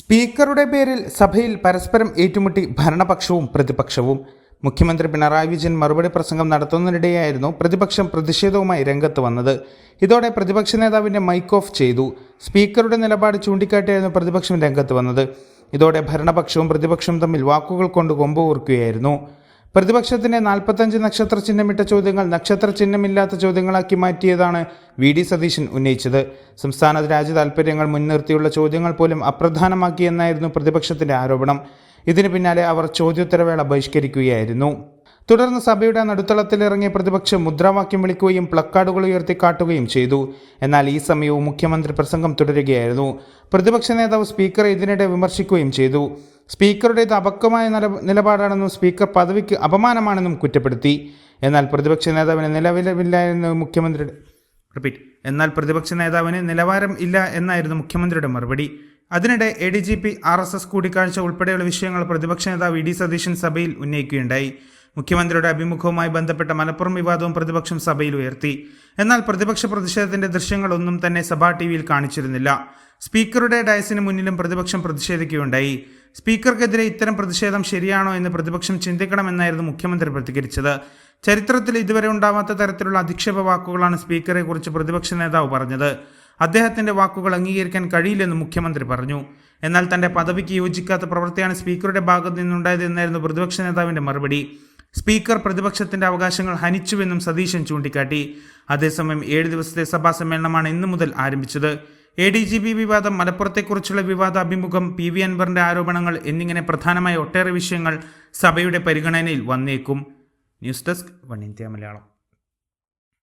സ്പീക്കറുടെ പേരിൽ സഭയിൽ പരസ്പരം ഏറ്റുമുട്ടി ഭരണപക്ഷവും പ്രതിപക്ഷവും. മുഖ്യമന്ത്രി പിണറായി വിജയൻ മറുപടി പ്രസംഗം നടത്തുന്നതിനിടെയായിരുന്നു പ്രതിപക്ഷം പ്രതിഷേധവുമായി രംഗത്ത് വന്നത്. ഇതോടെ പ്രതിപക്ഷ നേതാവിന്റെ മൈക്ക് ഓഫ് ചെയ്തു. സ്പീക്കറുടെ നിലപാട് ചൂണ്ടിക്കാട്ടിയായിരുന്നു പ്രതിപക്ഷം രംഗത്ത് വന്നത്. ഇതോടെ ഭരണപക്ഷവും പ്രതിപക്ഷവും തമ്മിൽ വാക്കുകൾ കൊണ്ട് കൊമ്പ് പ്രതിപക്ഷത്തിന്റെ നാൽപ്പത്തഞ്ച് നക്ഷത്ര ചിഹ്നമിട്ട ചോദ്യങ്ങൾ നക്ഷത്ര ചിഹ്നമില്ലാത്ത ചോദ്യങ്ങളാക്കി മാറ്റിയതാണ് വി ഡി സതീശൻ ഉന്നയിച്ചത്. സംസ്ഥാന രാജ്യ താൽപ്പര്യങ്ങൾ മുൻനിർത്തിയുള്ള ചോദ്യങ്ങൾ പോലും അപ്രധാനമാക്കിയെന്നായിരുന്നു പ്രതിപക്ഷത്തിന്റെ ആരോപണം. ഇതിന് പിന്നാലെ അവർ ചോദ്യോത്തരവേള ബഹിഷ്കരിക്കുകയായിരുന്നു. തുടർന്ന് സഭയുടെ നടുത്തളത്തിലിറങ്ങിയ പ്രതിപക്ഷം മുദ്രാവാക്യം വിളിക്കുകയും പ്ലക്കാർഡുകൾ ഉയർത്തി കാട്ടുകയും ചെയ്തു. എന്നാൽ ഈ സമയവും മുഖ്യമന്ത്രി പ്രസംഗം തുടരുകയായിരുന്നു. പ്രതിപക്ഷ നേതാവ് സ്പീക്കറെ ഇതിനിടെ വിമർശിക്കുകയും ചെയ്തു. സ്പീക്കറുടേത് അപക്വമായ നില- നിലപാടാണെന്നും സ്പീക്കർ പദവിക്ക് അപമാനമാണെന്നും കുറ്റപ്പെടുത്തി. എന്നാൽ പ്രതിപക്ഷ നേതാവിന് നിലവിലില്ല എന്ന് മുഖ്യമന്ത്രി റിപ്പീറ്റ്. എന്നാൽ പ്രതിപക്ഷ നേതാവിന് നിലവാരം ഇല്ല എന്നായിരുന്നു മുഖ്യമന്ത്രിയുടെ മറുപടി. അതിനിടെ A D G P R S S കൂടിക്കാഴ്ച ഉൾപ്പെടെയുള്ള വിഷയങ്ങൾ പ്രതിപക്ഷ നേതാവ് ഇ ഡി സതീശൻ സഭയിൽ ഉന്നയിക്കുകയുണ്ടായി. മുഖ്യമന്ത്രിയുടെ അഭിമുഖവുമായി ബന്ധപ്പെട്ട മലപ്പുറം വിവാദവും പ്രതിപക്ഷം സഭയിൽ ഉയർത്തി. എന്നാൽ പ്രതിപക്ഷ പ്രതിഷേധത്തിന്റെ ദൃശ്യങ്ങളൊന്നും തന്നെ സഭാ ടി വിയിൽ കാണിച്ചിരുന്നില്ല. സ്പീക്കറുടെ ഡയസിന് മുന്നിലും പ്രതിപക്ഷം പ്രതിഷേധിക്കുകയുണ്ടായി. സ്പീക്കർക്കെതിരെ ഇത്തരം പ്രതിഷേധം ശരിയാണോ എന്ന് പ്രതിപക്ഷം ചിന്തിക്കണമെന്നായിരുന്നു മുഖ്യമന്ത്രി പ്രതികരിച്ചത്. ചരിത്രത്തിൽ ഇതുവരെ ഉണ്ടാവാത്ത തരത്തിലുള്ള അധിക്ഷേപ വാക്കുകളാണ് സ്പീക്കറെ കുറിച്ച് പ്രതിപക്ഷ നേതാവ് പറഞ്ഞത്. അദ്ദേഹത്തിന്റെ വാക്കുകൾ അംഗീകരിക്കാൻ കഴിയില്ലെന്ന് മുഖ്യമന്ത്രി പറഞ്ഞു. എന്നാൽ തന്റെ പദവിക്ക് യോജിക്കാത്ത പ്രവൃത്തിയാണ് സ്പീക്കറുടെ ഭാഗത്തു നിന്നുണ്ടായത് എന്നായിരുന്നു പ്രതിപക്ഷ നേതാവിന്റെ മറുപടി. സ്പീക്കർ പ്രതിപക്ഷത്തിന്റെ അവകാശങ്ങൾ ഹനിച്ചുവെന്നും സതീശൻ ചൂണ്ടിക്കാട്ടി. അതേസമയം ഏഴ് ദിവസത്തെ സഭാ സമ്മേളനമാണ് ഇന്നു മുതൽ ആരംഭിച്ചത്. എ ഡി ജി പി വിവാദം മലപ്പുറത്തെക്കുറിച്ചുള്ള വിവാദ അഭിമുഖം പി വി അൻവറിന്റെ ആരോപണങ്ങൾ എന്നിങ്ങനെ പ്രധാനമായ ഒട്ടേറെ വിഷയങ്ങൾ സഭയുടെ പരിഗണനയിൽ വന്നേക്കും. News desk one India Malayalam.